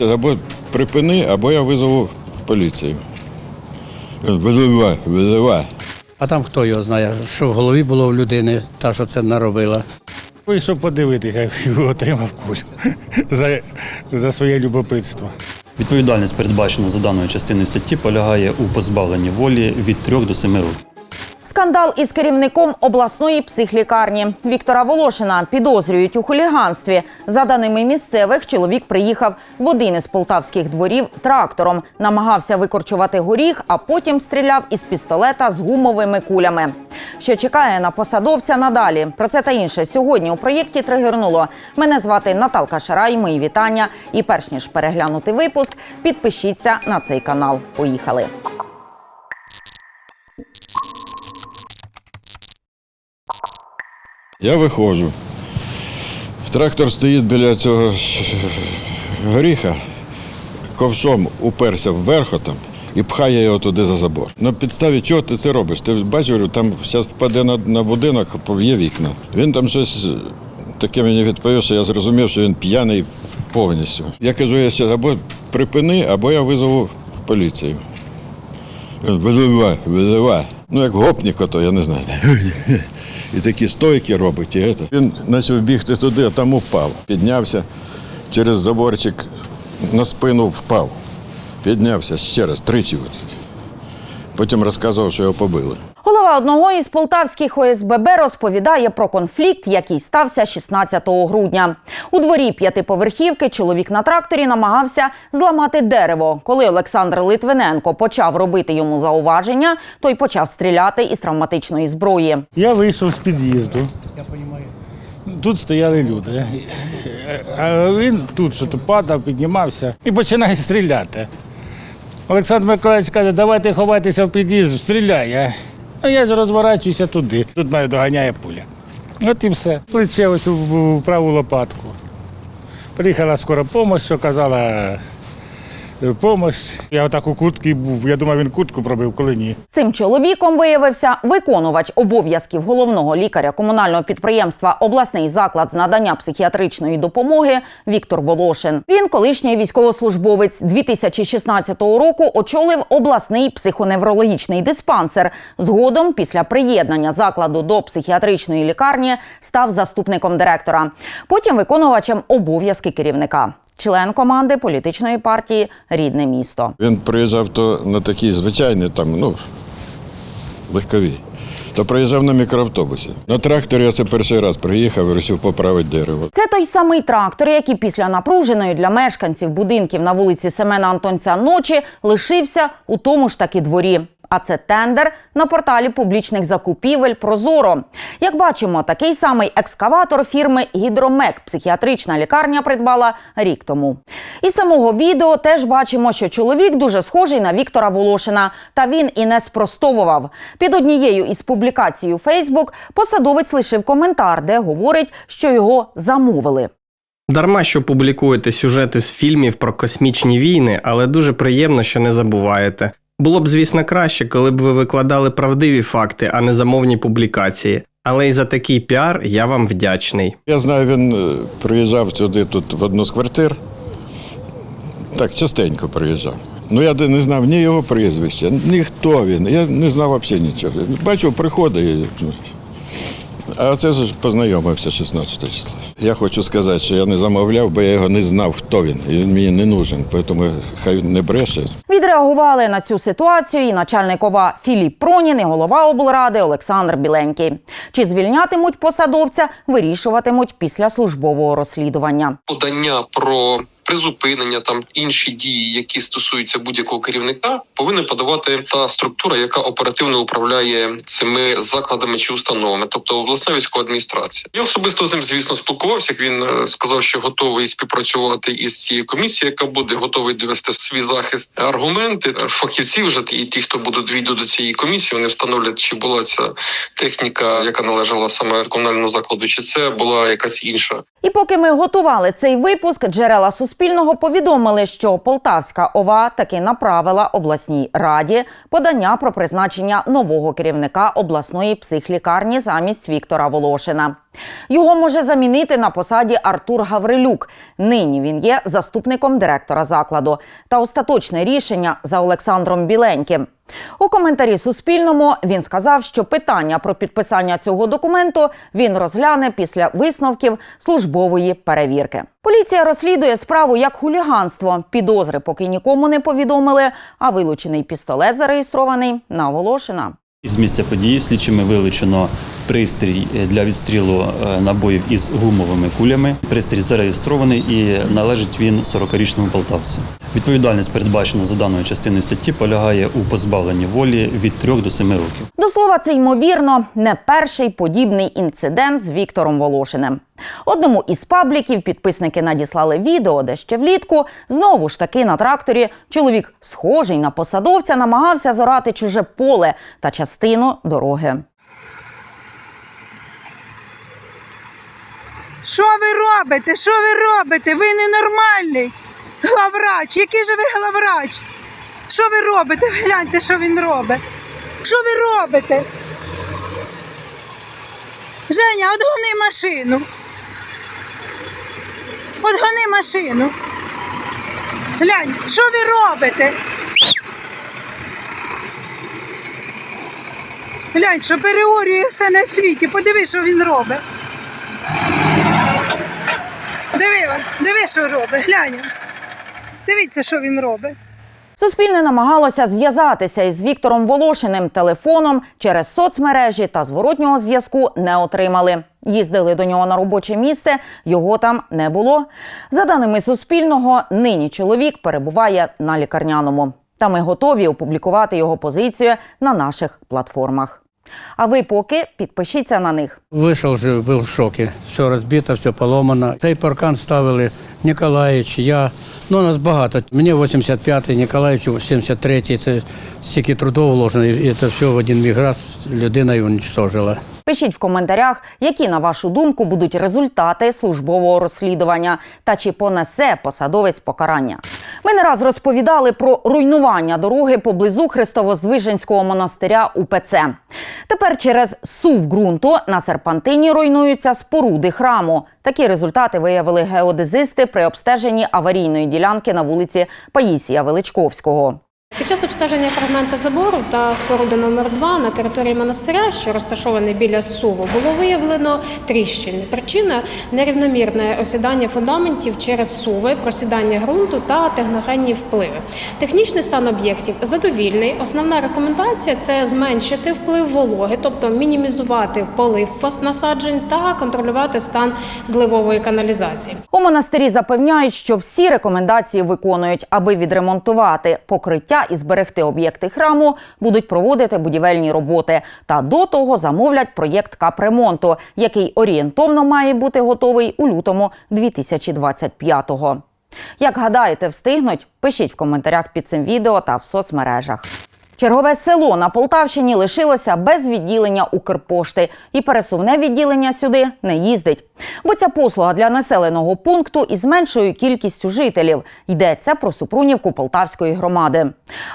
Або припини, або я визову поліцію. Виливай, виливай. А там хто його знає, що в голові було в людини, та що це наробила. Вийшов подивитися отримав кулю за, за своє любопитство. Відповідальність, передбачена за даною частиною статті, полягає у позбавленні волі від 3 до 7 років. Скандал із керівником обласної психлікарні Віктора Волошина підозрюють у хуліганстві. За даними місцевих, чоловік приїхав в один із полтавських дворів трактором, намагався викорчувати горіх, а потім стріляв із пістолета з гумовими кулями. Що чекає на посадовця надалі? Про це та інше сьогодні у проєкті тригернуло. Мене звати Наталка Шарай. Мої вітання. І перш ніж переглянути випуск, підпишіться на цей канал. Поїхали. Я виходжу. Трактор стоїть біля цього горіха, ковшом уперся вверху і пхає його туди за забор. На підставі чого ти це робиш? Ти бачиш, там зараз впаде на, на будинок, є вікна. Він там щось е, таке мені відповів, що я зрозумів, що він п'яний повністю. Я кажу, я ще або припини, або я визову поліцію. Він, Виливай, виливай. Ну, як гопнік, ото, я не знаю. І такі стойки робить. І це. Він почав бігти туди, а там впав. Піднявся через заборчик, на спину впав. Піднявся ще раз, тричі. Потім розказував, що його побили. Голова одного із полтавських ОСББ розповідає про конфлікт, який стався 16 грудня. У дворі п'ятиповерхівки чоловік на тракторі намагався зламати дерево. Коли Олександр Литвиненко почав робити йому зауваження, той почав стріляти із травматичної зброї. Я вийшов з під'їзду. Тут стояли люди. А він тут що то падав, піднімався і починає стріляти. Олександр Миколаївич каже, давайте ховайтеся в під'їзд, стріляй. А- я ж розворачуюся туди. Тут мене доганяє пуля. От і все. Плече ось у, в праву лопатку. Приїхала скора допомога, що казала допомога. Я отак у кутці був. Я думав, він кутку пробив, коли ні. Цим чоловіком виявився виконувач обов'язків головного лікаря комунального підприємства обласний заклад з надання психіатричної допомоги Віктор Волошин. Він, колишній військовослужбовець 2016 року, очолив обласний психоневрологічний диспансер. Згодом, після приєднання закладу до психіатричної лікарні, став заступником директора. Потім виконувачем обов'язки керівника. Член команди політичної партії Рідне місто. Він приїжджав то на такій звичайній, там, ну, легковій. То приїжджав на мікроавтобусі. На тракторі я це перший раз приїхав і вирішив поправити дерево. Це той самий трактор, який після напруженої для мешканців будинків на вулиці Семена Антонця ночі лишився у тому ж таки дворі. А це тендер на порталі публічних закупівель Прозоро. Як бачимо, такий самий екскаватор фірми Гідромек психіатрична лікарня придбала рік тому. Із самого відео теж бачимо, що чоловік дуже схожий на Віктора Волошина, та він і не спростовував. Під однією із публікацій у Фейсбук посадовець лишив коментар, де говорить, що його замовили. Дарма що публікуєте сюжети з фільмів про космічні війни, але дуже приємно, що не забуваєте. Було б, звісно, краще, коли б ви викладали правдиві факти, а не замовні публікації. Але й за такий піар я вам вдячний. Я знаю, він е, приїжджав сюди тут в одну з квартир. Так, частенько приїжджав. Ну я не знав ні його прізвища, ні хто він. Я не знав взагалі нічого. Бачив, приходить. А це ж познайомився 16 числа. Я хочу сказати, що я не замовляв, бо я його не знав, хто він. І він мені не нужен, тому хай він не бреше. Відреагували на цю ситуацію і начальник ОВА Філіп Пронін, і голова облради Олександр Біленький. Чи звільнятимуть посадовця, вирішуватимуть після службового розслідування. подання про призупинення там інші дії, які стосуються будь-якого керівника, повинна подавати та структура, яка оперативно управляє цими закладами чи установами, тобто обласна військова адміністрація. Я особисто з ним, звісно, спілкувався. як Він е, сказав, що готовий співпрацювати із цією комісією, яка буде готовий довести свій захист. Аргументи е, фахівці вже і ті, хто будуть війдуть до цієї комісії, вони встановлять, чи була ця техніка, яка належала саме комунальному закладу, чи це була якась інша. І поки ми готували цей випуск, джерела Суспільного повідомили, що Полтавська ОВА таки направила обласній раді подання про призначення нового керівника обласної психлікарні замість Віктора Волошина. Його може замінити на посаді Артур Гаврилюк. Нині він є заступником директора закладу. Та остаточне рішення за Олександром Біленьким. У коментарі Суспільному він сказав, що питання про підписання цього документу він розгляне після висновків службової перевірки. Поліція розслідує справу як хуліганство. Підозри поки нікому не повідомили, а вилучений пістолет зареєстрований на Волошина. Із місця події слідчими вилучено пристрій для відстрілу е, набоїв із гумовими кулями. Пристрій зареєстрований і належить він 40-річному полтавцю. Відповідальність, передбачена за даною частиною статті, полягає у позбавленні волі від 3 до 7 років. До слова, це ймовірно не перший подібний інцидент з Віктором Волошиним. Одному із пабліків підписники надіслали відео, де ще влітку знову ж таки на тракторі чоловік, схожий на посадовця, намагався зорати чуже поле та частину дороги. Що ви робите? Що ви робите? Ви ненормальний. Главврач. Який же ви главврач? Що ви робите? Гляньте, що він робить. Що ви робите? Женя, одгони машину. Одгони машину. Глянь, що ви робите? Глянь, що переорює все на світі. Подивись, що він робить. Диви, диви, що робить, глянь. Дивіться, що він робить. Суспільне намагалося зв'язатися із Віктором Волошиним телефоном через соцмережі та зворотнього зв'язку не отримали. Їздили до нього на робоче місце, його там не було. За даними Суспільного, нині чоловік перебуває на лікарняному. Та ми готові опублікувати його позицію на наших платформах. А ви поки підпишіться на них. Вийшов вже, був в шокі. Все розбито, все поломано. Цей паркан ставили Ніколаїч, я. Ну, нас багато. Мені 85-й, Ніколаївич 73-й. Це стільки трудов вложено, і це все в один міг раз людина і уничтожила. Пишіть в коментарях, які, на вашу думку, будуть результати службового розслідування та чи понесе посадовець покарання. Ми не раз розповідали про руйнування дороги поблизу Христово-Здвиженського монастиря УПЦ. Тепер через сув ґрунту на серпантині руйнуються споруди храму. Такі результати виявили геодезисти при обстеженні аварійної ділянки на вулиці Паїсія Величковського. Під час обстеження фрагмента забору та споруди номер 2 на території монастиря, що розташований біля суву, було виявлено тріщини. Причина нерівномірне осідання фундаментів через суви, просідання ґрунту та техногенні впливи. Технічний стан об'єктів задовільний. Основна рекомендація це зменшити вплив вологи, тобто мінімізувати полив насаджень та контролювати стан зливової каналізації. У монастирі запевняють, що всі рекомендації виконують, аби відремонтувати покриття і зберегти об'єкти храму, будуть проводити будівельні роботи. Та до того замовлять проєкт капремонту, який орієнтовно має бути готовий у лютому 2025-го. Як гадаєте, встигнуть? Пишіть в коментарях під цим відео та в соцмережах. Чергове село на Полтавщині лишилося без відділення Укрпошти, і пересувне відділення сюди не їздить. Бо ця послуга для населеного пункту із меншою кількістю жителів йдеться про Супрунівку Полтавської громади.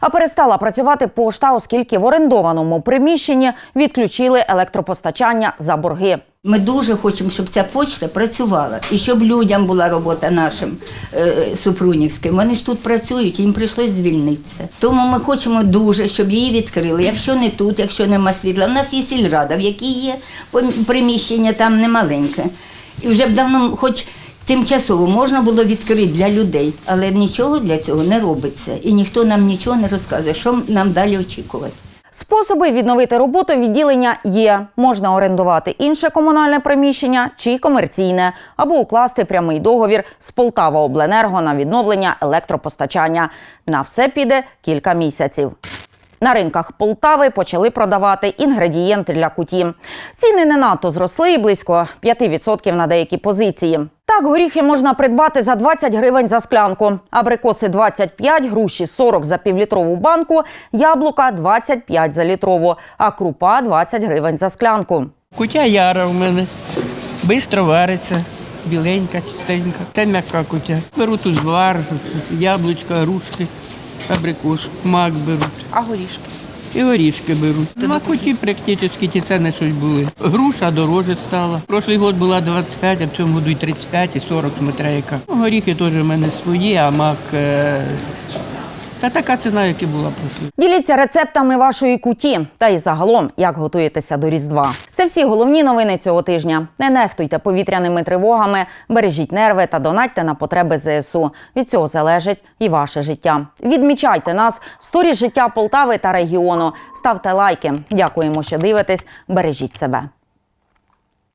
А перестала працювати пошта, оскільки в орендованому приміщенні відключили електропостачання за борги. Ми дуже хочемо, щоб ця почта працювала і щоб людям була робота нашим е, супрунівським. Вони ж тут працюють, їм прийшлось звільнитися. Тому ми хочемо дуже, щоб її відкрили. Якщо не тут, якщо нема світла. У нас є сільрада, в якій є приміщення там немаленьке. І вже б давно, хоч тимчасово можна було відкрити для людей, але нічого для цього не робиться. І ніхто нам нічого не розказує, що нам далі очікувати. Способи відновити роботу відділення є. Можна орендувати інше комунальне приміщення чи комерційне, або укласти прямий договір з Полтава Обленерго на відновлення електропостачання. На все піде кілька місяців. На ринках Полтави почали продавати інгредієнти для куті. Ціни не надто зросли близько 5% на деякі позиції. Так, горіхи можна придбати за 20 гривень за склянку, абрикоси 25, груші 40 за півлітрову банку, яблука 25 за літрову, а крупа 20 гривень за склянку. Кутя яра в мене. Бистро вариться, біленька, чистенька. Це м'яка кутя. Беру тут звар, яблучка, грушки, абрикос, мак беруть. А горішки? І горішки беруть. Ну, а куті практично ті ціни щось були. Груша дороже стала. Прошлий год була 25, а в цьому году і 35, і 40 смотря яка. Ну, горіхи теж в мене свої, а мак. Та така ціна, як і була прошлий. Діліться рецептами вашої куті та й загалом, як готуєтеся до Різдва. Це всі головні новини цього тижня. Не нехтуйте повітряними тривогами, бережіть нерви та донатьте на потреби ЗСУ. Від цього залежить і ваше життя. Відмічайте нас в сторі життя Полтави та регіону. Ставте лайки. Дякуємо, що дивитесь. Бережіть себе.